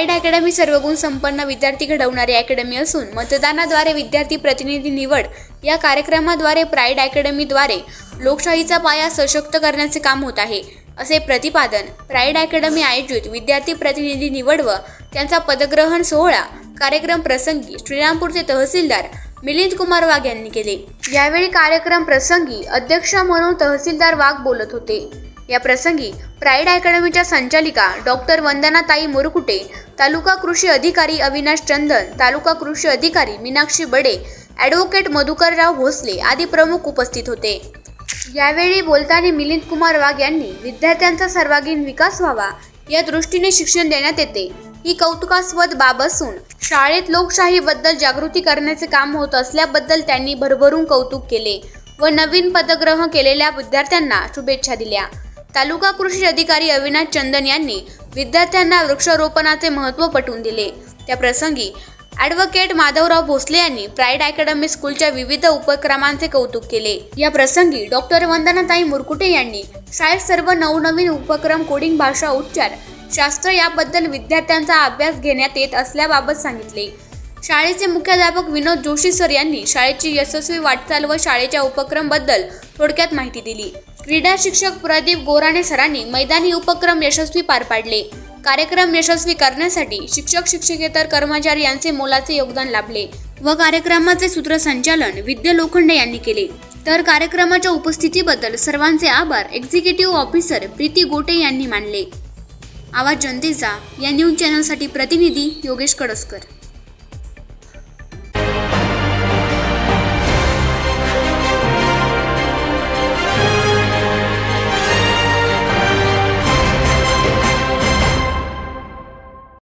Guide academy सर्वगुण संपन्न विद्यार्थी घडवणारी अकॅडमी असून मतदानाद्वारे विद्यार्थी प्रतिनिधी निवड या कार्यक्रमाद्वारे प्राईड अकॅडमीद्वारे लोकशाहीचा पाया सशक्त करण्याचे काम होत आहे. असे प्रतिपादन प्राईड अकॅडमी आयोजित विद्यार्थी प्रतिनिधी निवड व त्यांचा पदग्रहण सोहळा कार्यक्रम प्रसंगी श्रीरामपूरचे तहसीलदार मिलिंद कुमार वाघ यांनी केले. यावेळी कार्यक्रम प्रसंगी अध्यक्ष म्हणून तहसीलदार वाघ बोलत होते. या प्रसंगी प्राईड अकॅडमीच्या संचालिका डॉक्टर वंदनाताई मुरकुटे तालुका कृषी अधिकारी अविनाश चंदन तालुका कृषी अधिकारी मीनाक्षी बडे ॲडव्होकेट मधुकरराव भोसले आदी प्रमुख उपस्थित होते. यावेळी बोलताना मिलिंद कुमार वाघ यांनी विद्यार्थ्यांचा सर्वांगीण विकास व्हावा या दृष्टीने शिक्षण देण्यात येते. ही कौतुकास्पद बाब असून शाळेत लोकशाहीबद्दल जागृती करण्याचे काम होत असल्याबद्दल त्यांनी भरभरून कौतुक केले व नवीन पदग्रह केलेल्या विद्यार्थ्यांना शुभेच्छा दिल्या. तालुका कृषी अधिकारी अविनाश चंदन यांनी विद्यार्थ्यांना वृक्षारोपणाचे महत्त्व पटवून दिले. त्या प्रसंगी ॲडव्होकेट माधवराव भोसले यांनी प्राईड अकॅडमी स्कूलच्या विविध उपक्रमांचे कौतुक केले. या प्रसंगी डॉक्टर वंदनाताई मुरकुटे यांनी शाळेत सर्व नवनवीन उपक्रम कोडिंग भाषा उच्चार शास्त्र याबद्दल विद्यार्थ्यांचा अभ्यास घेण्यात येत असल्याबाबत सांगितले. शाळेचे मुख्याध्यापक विनोद जोशी सर यांनी शाळेची यशस्वी वाटचाल व शाळेच्या उपक्रमबद्दल थोडक्यात माहिती दिली. क्रीडा शिक्षक प्रदीप गोराणे सरांनी मैदानी उपक्रम यशस्वी पार पाडले. कार्यक्रम यशस्वी करण्यासाठी शिक्षक शिक्षकेतर कर्मचारी यांचे मोलाचे योगदान लाभले व कार्यक्रमाचे सूत्रसंचालन विद्या लोखंडे यांनी केले. तर कार्यक्रमाच्या उपस्थितीबद्दल सर्वांचे आभार. एक्झिक्युटिव्ह ऑफिसर प्रीती गोटे यांनी मानले. आवाज जनतेचा या न्यूज चॅनलसाठी प्रतिनिधी योगेश कडसकर.